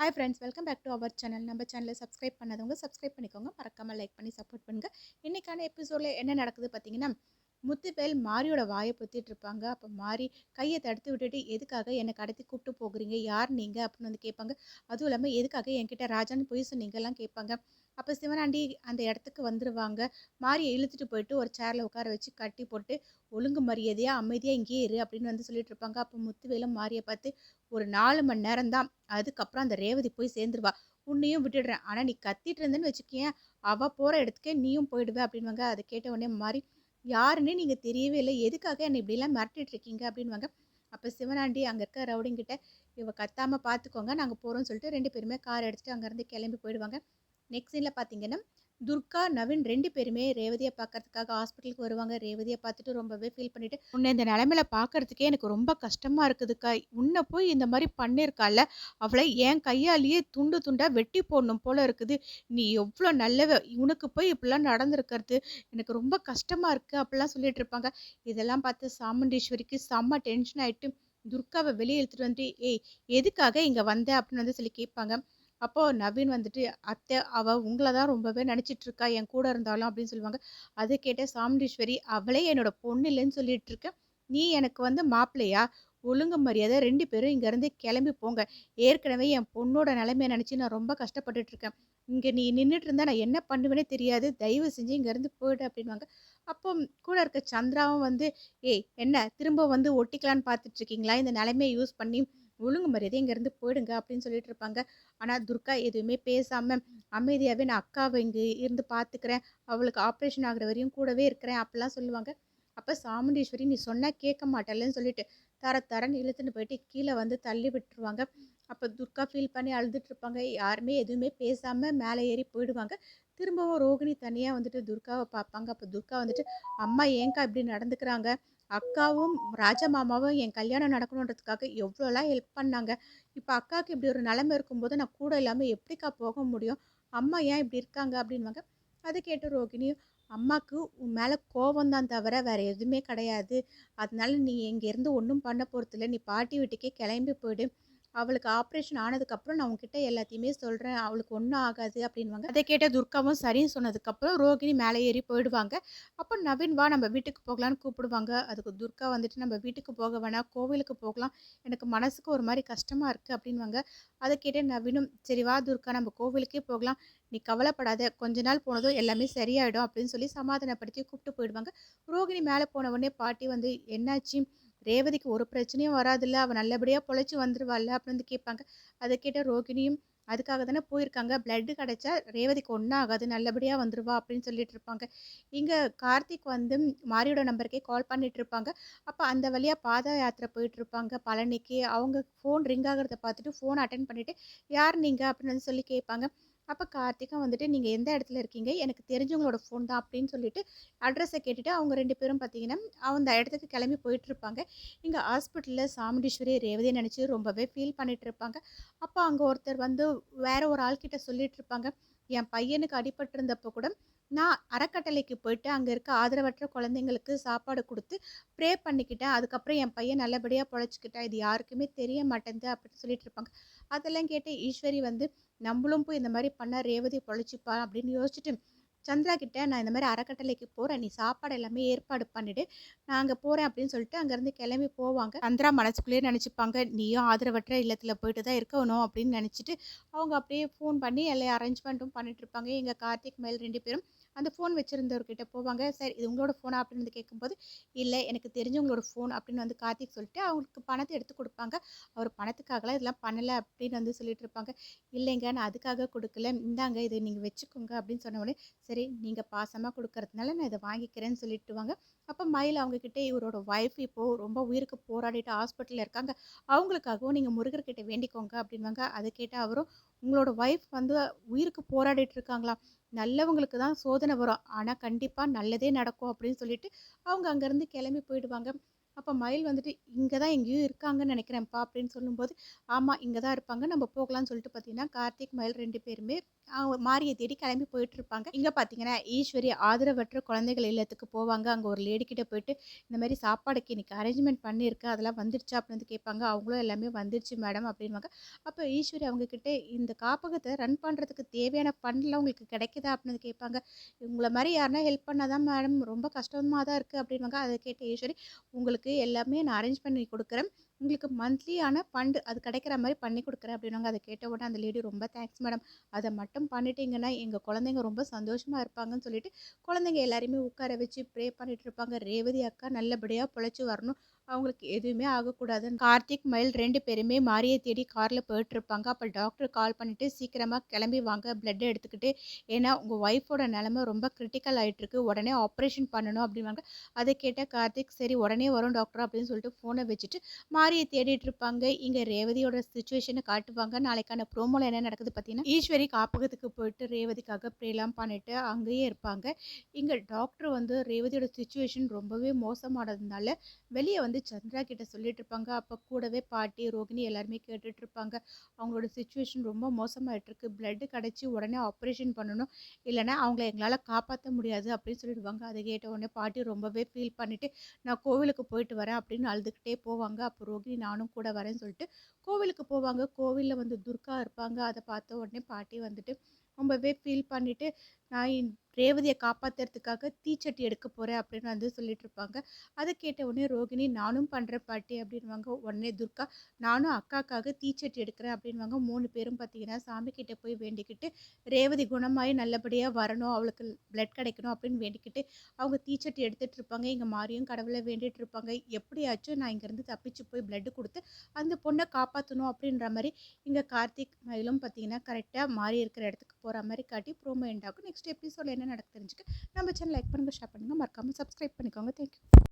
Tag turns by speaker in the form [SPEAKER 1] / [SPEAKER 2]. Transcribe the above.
[SPEAKER 1] Hi friends welcome back to our channel நம்ம சேனலை subscribe பண்ணாதவங்க சப்ஸ்கிரைப் பண்ணிக்கோங்க. மறக்காமல் லைக் பண்ணி சப்போர்ட் பண்ணுங்கள் இன்றைக்கான எபிசோடில் என்ன நடக்குது பார்த்தீங்கன்னா முத்துவேல் மாரியோட வாயை பொத்திட்டு இருப்பாங்க. அப்போ மாரி கையை தடுத்து விட்டுட்டு எதுக்காக என்னை கடத்தி கூப்பிட்டு போகிறீங்க? யார் நீங்கள் அப்படின்னு வந்து கேட்பாங்க. அதுவும் இல்லாமல் எதுக்காக என்கிட்ட ராஜான்னு போய் சொன்னீங்கலாம்? கேட்பாங்க. அப்போ சிவனாண்டி அந்த இடத்துக்கு வந்துடுவாங்க மாரியை இழுத்துட்டு போயிட்டு ஒரு சேரில் உட்கார வச்சு கட்டி போட்டு ஒழுங்கு மரியாதையாக அமைதியாக இங்கேயே இரு அப்படின்னு வந்து சொல்லிட்டு இருப்பாங்க. அப்போ முத்துவேலும் மாரியை பார்த்து ஒரு நாலு மணி நேரம் தான். அதுக்கப்புறம் அந்த ரேவதி போய் சேர்ந்துருவா. உன்னையும் விட்டுடுறேன். ஆனால் நீ கத்திட்டு இருந்தேன்னு வச்சுக்கேன் அவள் போகிற இடத்துக்கே நீயும் போயிடுவே அப்படின்வாங்க அதை கேட்ட உடனே மாறி யாருன்னு நீங்கள் தெரியவே இல்லை. எதுக்காக என்னை இப்படிலாம் மிரட்டிட்டு இருக்கீங்க? அப்படின்வாங்க அப்போ சிவனாண்டி அங்கே இருக்க ரவுடிங்கிட்ட இவ கத்தாமல் பார்த்துக்கோங்க நாங்கள் போகிறோம்னு சொல்லிட்டு ரெண்டு பேருமே கார் எடுத்துகிட்டு அங்கேருந்து கிளம்பி போயிடுவாங்க. நெக்ஸ்ட் சீனில் பார்த்தீங்கன்னா துர்கா நவீன் ரெண்டு பேருமே ரேவதியை பார்க்கறதுக்காக ஹாஸ்பிட்டலுக்கு வருவாங்க. ரேவதியை பார்த்துட்டு ரொம்பவே ஃபீல் பண்ணிட்டு உன்னை இந்த நிலமையில பார்க்கறதுக்கே எனக்கு ரொம்ப கஷ்டமாக இருக்குதுக்கா. உன்னை போய் இந்த மாதிரி பண்ணியிருக்கால அவளை என் கையாலேயே துண்டு துண்டாக வெட்டி போடணும் போல இருக்குது. நீ எவ்வளோ நல்லவ. உனக்கு போய் இப்படிலாம் நடந்திருக்கிறது. எனக்கு ரொம்ப கஷ்டமாக இருக்குது அப்படிலாம் சொல்லிட்டு இருப்பாங்க. இதெல்லாம் பார்த்து சாமுண்டீஸ்வரிக்கு செம்ம டென்ஷன் ஆகிட்டு துர்காவை வெளியே இழுத்துட்டு வந்துட்டு ஏய் எதுக்காக இங்கே வந்த? அப்படின்னு வந்து சொல்லி கேட்பாங்க. அப்போது நவீன் வந்துட்டு அத்தை அவள் உங்களை தான் ரொம்பவே நினச்சிட்ருக்கா என் கூட இருந்தாலும் அப்படின்னு சொல்லுவாங்க. அதை கேட்ட சாமுண்டீஸ்வரி அவளே என்னோட பொண்ணு இல்லைன்னு சொல்லிட்டு இருக்க நீ எனக்கு வந்து மாப்பிள்ளையா? ஒழுங்கு மரியாதை ரெண்டு பேரும் இங்கேருந்து கிளம்பி போங்க. ஏற்கனவே என் பொண்ணோட நிலைமையை நினச்சி நான் ரொம்ப கஷ்டப்பட்டுட்டு இருக்கேன் இங்கே நீ நின்றுட்டு இருந்தால் நான் என்ன பண்ணுவேனே தெரியாது. தயவு செஞ்சு இங்கேருந்து போயிடு அப்படின்வாங்க அப்போ கூட இருக்க சந்திராவும் வந்து ஏய் என்ன? திரும்ப வந்து ஒட்டிக்கலான்னு பார்த்துட்ருக்கீங்களா இந்த நிலைமையை யூஸ் பண்ணி ஒழுங்கு மரியாதை இங்கேருந்து போயிடுங்க அப்படின்னு சொல்லிட்டு இருப்பாங்க. ஆனால் துர்கா எதுவுமே பேசாமல் அமைதியாகவே நான் அக்காவை இங்கே இருந்து பார்த்துக்கிறேன் அவளுக்கு ஆப்ரேஷன் ஆகிற வரையும் கூடவே இருக்கிறேன். அப்படிலாம் சொல்லுவாங்க. அப்போ சாமுண்டீஸ்வரி நீ சொன்னால் கேட்க மாட்டேலன்னு சொல்லிட்டு தர தரன்னு இழுத்துன்னு போயிட்டு கீழே வந்து தள்ளி விட்டுருவாங்க. அப்போ துர்கா ஃபீல் பண்ணி அழுதுட்டு இருப்பாங்க. யாருமே எதுவுமே பேசாமல் மேலே ஏறி போயிடுவாங்க. திரும்பவும் ரோகிணி தனியாக வந்துட்டு துர்காவை பார்ப்பாங்க அப்போ துர்கா வந்துட்டு அம்மா ஏங்கா இப்படி நடந்துக்கிறாங்க? அக்காவும் ராஜா மாமாவும் என் கல்யாணம் நடக்கணுன்றதுக்காக எவ்வளோலாம் ஹெல்ப் பண்ணாங்க. இப்போ அக்காவுக்கு இப்படி ஒரு நிலமை இருக்கும்போது நான் கூட இல்லாமல் எப்படிக்கா போக முடியும்? அம்மா ஏன் இப்படி இருக்காங்க அப்படின்வாங்க அதை கேட்டு ரோகிணியும் அம்மாவுக்கு உன் மேலே கோபம் தான் தவிர வேறு எதுவுமே கிடையாது. அதனால நீ இங்கேருந்து ஒன்றும் பண்ண போகிறதில்ல நீ பாட்டி வீட்டுக்கே கிளம்பி போயிடு. அவளுக்கு ஆப்ரேஷன் ஆனதுக்கப்புறம் நான் உங்ககிட்ட எல்லாத்தையுமே சொல்கிறேன் அவளுக்கு ஒன்றும் ஆகாது அப்படின்வாங்க அதை கேட்ட துர்காவும் சரின்னு சொன்னதுக்கப்புறம் ரோகிணி மேலே ஏறி போயிடுவாங்க. அப்போ நவீன் வா நம்ம வீட்டுக்கு போகலான்னு கூப்பிடுவாங்க. அதுக்கு துர்கா வந்துட்டு நம்ம வீட்டுக்கு போக வேணாம். கோவிலுக்கு போகலாம். எனக்கு மனசுக்கு ஒரு மாதிரி கஷ்டமாக இருக்குது அப்படின்வாங்க அதை கேட்டு நவீனும் சரி வா துர்கா நம்ம கோவிலுக்கே போகலாம். நீ கவலைப்படாத. கொஞ்ச நாள் போனதும் எல்லாமே சரியாயிடும் அப்படின்னு சொல்லி சமாதானப்படுத்தி கூப்பிட்டு போயிடுவாங்க. ரோகிணி மேலே போன உடனே பாட்டி வந்து என்னாச்சு? ரேவதிக்கு ஒரு பிரச்சனையும் வராதுல்ல அவள் நல்லபடியாக பொழைச்சி வந்துருவாள்ல அப்படின்னு வந்து கேட்பாங்க. அதை கேட்ட ரோகிணியும் அதுக்காக தானே போயிருக்காங்க. பிளட்டு கிடச்சா ரேவதிக்கு ஒன்றும் ஆகாது நல்லபடியாக வந்துடுவா அப்படின்னு சொல்லிட்டு இருப்பாங்க. இங்கே கார்த்திக் வந்து மாரியோட நம்பருக்கே கால் பண்ணிட்டு இருப்பாங்க. அப்போ அந்த வழியாக பாத யாத்திரை போயிட்டு இருப்பாங்க. பழனிக்கு அவங்க ஃபோன் ரிங் ஆகிறத பார்த்துட்டு ஃபோன் அட்டன் பண்ணிவிட்டு யார் நீங்கள் அப்படின்னு வந்து சொல்லி கேட்பாங்க. அப்போ கார்த்திகா வந்துட்டு நீங்கள் எந்த இடத்துல இருக்கீங்க? எனக்கு தெரிஞ்சவங்களோட ஃபோன் தான் அப்படின்னு சொல்லிட்டு அட்ரஸை கேட்டுட்டு அவங்க ரெண்டு பேரும் பார்த்தீங்கன்னா அந்த இடத்துக்கு கிளம்பி போயிட்டுருப்பாங்க. இங்கே ஹாஸ்பிட்டலில் சாமுண்டீஸ்வரி ரேவதியை நினச்சி ரொம்பவே ஃபீல் பண்ணிகிட்ருப்பாங்க இருப்பாங்க அப்போ அங்கே ஒருத்தர் வந்து வேற ஒரு ஆள்கிட்ட சொல்லிகிட்ருப்பாங்க என் பையனுக்கு அடிபட்டிருந்தப்போ கூட நான் அறக்கட்டளைக்கு போயிட்டு அங்கே இருக்க ஆதரவற்ற குழந்தைங்களுக்கு சாப்பாடு கொடுத்து ப்ரே பண்ணிக்கிட்டேன். அதுக்கப்புறம் என் பையன் நல்லபடியாக பொழைச்சிக்கிட்டேன் இது யாருக்குமே தெரிய மாட்டேங்குது அப்படின்னு சொல்லிட்டு இருப்பாங்க. அதெல்லாம் கேட்டு ஈஸ்வரி வந்து நம்மளும் போய் இந்த மாதிரி பண்ணால் ரேவதி பொழைச்சிப்பா அப்படின்னு யோசிச்சுட்டு சந்திரா கிட்ட நான் இந்த மாதிரி அறக்கட்டளைக்கு போகிறேன் நீ சாப்பாடு எல்லாமே ஏற்பாடு பண்ணிவிடு நான் அங்கே போகிறேன் அப்படின்னு சொல்லிட்டு அங்கேருந்து கிளம்பி போவாங்க. சந்திரா மனசுக்குள்ளேயே நினச்சிப்பாங்க நீயும் ஆதரவற்ற இல்லத்தில் போயிட்டு தான் இருக்கணும் அப்படின்னு நினச்சிட்டு அவங்க அப்படியே ஃபோன் பண்ணி எல்லா அரேஞ்ச்மெண்ட்டும் பண்ணிட்டு இருப்பாங்க. எங்கள் கார்த்திக் மேல் ரெண்டு பேரும். அந்த ஃபோன் வச்சுருந்தவர்கிட்ட போவாங்க. சார் இது உங்களோட ஃபோனா? அப்படின்னு வந்து கேட்கும்போது இல்லை எனக்கு தெரிஞ்சவங்களோட ஃபோன் அப்படின்னு வந்து கார்த்திக் சொல்லிட்டு அவங்களுக்கு பணத்தை எடுத்து கொடுப்பாங்க. அவர் பணத்துக்காகலாம் இதெல்லாம் பண்ணலை அப்படின்னு வந்து சொல்லிட்டு இருப்பாங்க. இல்லைங்க நான் அதுக்காக கொடுக்கல. இந்தாங்க இதை நீங்கள் வச்சுக்கோங்க அப்படின்னு சொன்ன உடனே சரி நீங்கள் பாசமாக கொடுக்கறதுனால நான் இதை வாங்கிக்கிறேன்னு சொல்லிட்டுவாங்க அப்போ மயில் அவங்கக்கிட்ட இவரோட ஒய்ஃப் இப்போது ரொம்ப உயிருக்கு போராடிட்டு ஹாஸ்பிட்டலில் இருக்காங்க. அவங்களுக்காகவும் நீங்கள் முருகர்கிட்ட வேண்டிக்கோங்க அப்படின்வாங்க அதை கேட்டால் அவரும் உங்களோட ஒய்ஃப் வந்து உயிருக்கு போராடிட்டு இருக்காங்களா? நல்லவங்களுக்கு தான் சோதனை வரும். ஆனால் கண்டிப்பாக நல்லதே நடக்கும் அப்படின்னு சொல்லிட்டு அவங்க அங்கேருந்து கிளம்பி போயிடுவாங்க. அப்போ மயில் வந்துட்டு இங்கே தான் எங்கேயோ இருக்காங்கன்னு நினைக்கிறேன்ப்பா அப்படின்னு சொல்லும்போது ஆமாம் இங்கே தான் இருப்பாங்க நம்ம போகலான்னு சொல்லிட்டு பார்த்தீங்கன்னா கார்த்திக் மயில் ரெண்டு பேருமே மாரியை தேடி கிளம்பி போயிட்டு இருப்பாங்க. இங்கே பார்த்தீங்கன்னா ஈஸ்வரி ஆதரவற்ற குழந்தைகள் இல்லத்துக்கு போவாங்க. அங்கே ஒரு லேடி கிட்ட போயிட்டு இந்த மாதிரி சாப்பாடுக்கு இன்னைக்கு அரேஞ்ச்மெண்ட் பண்ணியிருக்கு அதெல்லாம் வந்துருச்சா? அப்படின்னு வந்து கேட்பாங்க. அவங்களும் எல்லாமே வந்துருச்சு மேடம் அப்படின்வாங்க அப்போ ஈஸ்வரி அவங்கக்கிட்ட இந்த காப்பகத்தை ரன் பண்ணுறதுக்கு தேவையான ஃபண்ட்லாம் உங்களுக்கு கிடைக்குதா? அப்படின்னு கேட்பாங்க. உங்களை மாதிரி யாருன்னா ஹெல்ப் பண்ணாதான் மேடம் ரொம்ப கஷ்டமாக தான் இருக்குது அப்படின்வாங்க அதை கேட்ட ஈஸ்வரி உங்களுக்கு எல்லாமே நான் அரேஞ்ச் பண்ணி கொடுக்குறேன். உங்களுக்கு மந்த்லியான ஃபண்டு அது கிடைக்கிற மாதிரி பண்ணி கொடுக்குறேன் அப்படின்னாங்க. அதை கேட்ட உடனே அந்த லேடி ரொம்ப தேங்க்ஸ் மேடம் அதை மட்டும் பண்ணிட்டீங்கன்னா எங்கள் குழந்தைங்க ரொம்ப சந்தோஷமாக இருப்பாங்கன்னு சொல்லிட்டு குழந்தைங்க எல்லாரையுமே உட்கார வச்சு ப்ரே பண்ணிகிட்டு இருப்பாங்க. ரேவதி அக்கா நல்லபடியாக பிழைச்சி வரணும். அவங்களுக்கு எதுவுமே ஆகக்கூடாது கார்த்திக் மயில் ரெண்டு பேருமே மாரியை தேடி காரில் போயிட்டுருப்பாங்க. அப்போ டாக்டர் கால் பண்ணிவிட்டு சீக்கிரமாக கிளம்பி வாங்க பிளட் எடுத்துக்கிட்டு. ஏன்னா உங்கள் ஒய்ஃபோட நிலமை ரொம்ப கிரிட்டிக்கல் ஆகிட்டுருக்கு உடனே ஆப்ரேஷன் பண்ணணும் அப்படிம்பாங்க. அதை கேட்டால் கார்த்திக் சரி உடனே வரும் டாக்டர் அப்படின்னு சொல்லிட்டு ஃபோனை வச்சுட்டு மாரியை தேடிட்டு இருப்பாங்க. இங்கே ரேவதியோட சுச்சுவேஷனை காட்டுவாங்க. நாளைக்கான ப்ரோமோவில் என்ன நடக்குது பார்த்தீங்கன்னா ஈஸ்வரி காப்பகத்துக்கு போயிட்டு ரேவதிக்காக ப்ரேலாம் பண்ணிட்டு அங்கேயே இருப்பாங்க. இங்கே டாக்டர் வந்து ரேவதியோட சுச்சுவேஷன் ரொம்பவே மோசமானதுனால வெளியே வந்து சந்திரா கிட்ட சொல்லிட்டு இருப்பாங்க அப்போ கூடவே பாட்டி ரோகிணி எல்லாருமே கேட்டுட்டு இருப்பாங்க அவங்களோட சுச்சுவேஷன் ரொம்ப மோசமாயிட்டு இருக்கு பிளட்டு கிடச்சி உடனே ஆப்ரேஷன் பண்ணணும். இல்லைன்னா அவங்கள எங்களால் காப்பாற்ற முடியாது அப்படின்னு சொல்லிடுவாங்க. அதை கேட்ட உடனே பாட்டி ரொம்பவே ஃபீல் பண்ணிட்டு நான் கோவிலுக்கு போயிட்டு வரேன் அப்படின்னு அழுதுகிட்டே போவாங்க. அப்போ ரோகிணி நானும் கூட வரேன்னு சொல்லிட்டு கோவிலுக்கு போவாங்க. கோவிலில் வந்து துர்கா இருப்பாங்க. அதை பார்த்த உடனே பாட்டி வந்துட்டு ரொம்பவே ஃபீல் பண்ணிவிட்டு நான் என் ரேவதியை காப்பாற்றுறதுக்காக தீச்சட்டி எடுக்க போகிறேன் அப்படின்னு வந்து சொல்லிட்டு இருப்பாங்க. அதை கேட்ட உடனே ரோகிணி நானும் பண்ணுறேன் பாட்டி அப்படின்வாங்க உடனே துர்கா நானும் அக்காக்காக தீச்சட்டி எடுக்கிறேன் அப்படின்வாங்க மூணு பேரும் பார்த்தீங்கன்னா சாமி கிட்டே போய் வேண்டிக்கிட்டு ரேவதி குணமாயி நல்லபடியாக வரணும். அவளுக்கு பிளட் கிடைக்கணும் அப்படின்னு வேண்டிக்கிட்டு அவங்க தீச்சட்டி எடுத்துகிட்டு இருப்பாங்க. இங்கே மாரியும் கடவுளை வேண்டிகிட்டு இருப்பாங்க. எப்படியாச்சும் நான் இங்கேருந்து தப்பிச்சு போய் பிளட்டு கொடுத்து அந்த பொண்ணை காப்பாற்றணும் அப்படின்ற மாதிரி இங்கே கார்த்திக் மயிலும் பார்த்தீங்கன்னா கரெக்டாக மாறி இருக்கிற இடத்துக்கு போகிற மாதிரி காட்டி ப்ரோமோ எண்ட் ஆகும். நெக்ஸ்ட் எபிசோட என்ன நடக்கு தெரிஞ்சுக்க நம்ம சேனல் லைக் பண்ணுங்கள் ஷேர் பண்ணுங்கள் மறக்காமல் சப்ஸ்கிரைப் பண்ணிக்கோங்க. தேங்க்யூ